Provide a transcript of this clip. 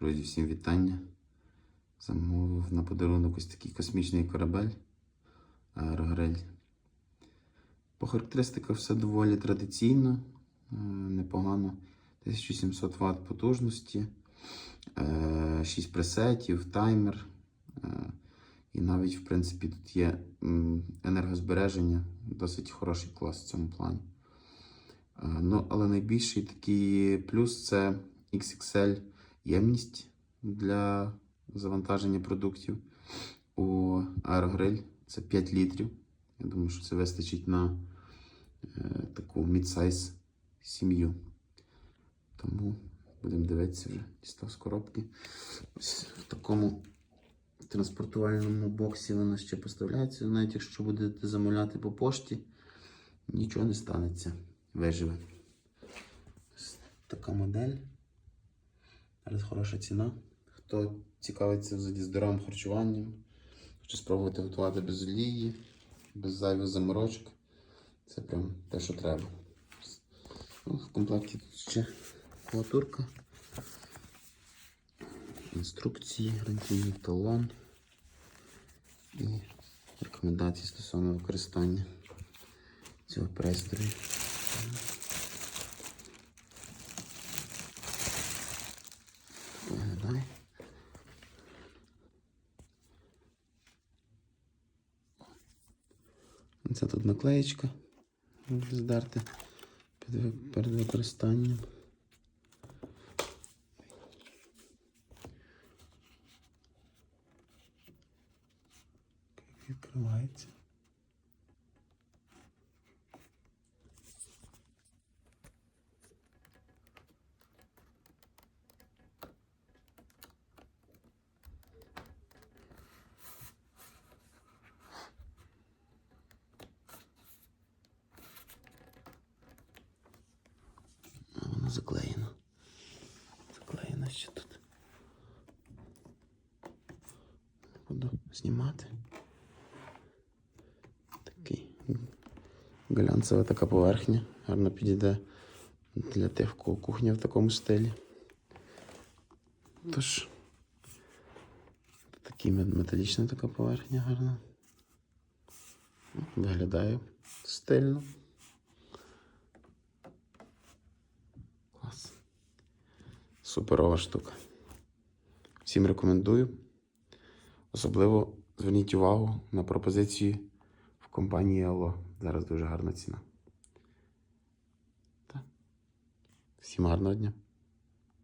Друзі, всім вітання. Замовив на подарунок ось такий космічний корабель Аерогриль. По характеристиках все доволі традиційно, е, непогано. 1700 Вт потужності, 6 пресетів, таймер. е, І навіть, в принципі, тут є енергозбереження, досить хороший клас в цьому плані. Е, Ну, але найбільший такий плюс це XXL ємність для завантаження продуктів. У Aerogrill це 5 літрів. Я думаю, що це вистачить на е, таку мідсайз сім'ю. Тому будемо дивитися вже дістав з коробки. Ось в такому транспортувальному боксі воно ще поставляється. Навіть якщо будете замовляти по пошті, нічого не станеться. Виживе. Ось така модель. Зараз хороша ціна. Хто цікавиться взагалі здоровим харчуванням, хоче спробувати готувати без олії, без зайвих заморочок. Це прям те, що треба. Ну, в комплекті тут ще клаватурка. Інструкції, гарантійний талон і рекомендації стосовно використання цього пристрою. Виглядає. Це тут наклеєчка. Можна здерти під перед використанням. Відкривається. Заклеєно. Заклеєно ще тут. Буду знімати. Такий глянцева така поверхня. Гарно підійде для тих, в кого кухня в такому стилі. Тож, такий металічна така поверхня гарна. Виглядає стильно. Суперова штука. Всім рекомендую. Особливо зверніть увагу на пропозиції в компанії Алло. Зараз дуже гарна ціна. Так. Всім гарного дня.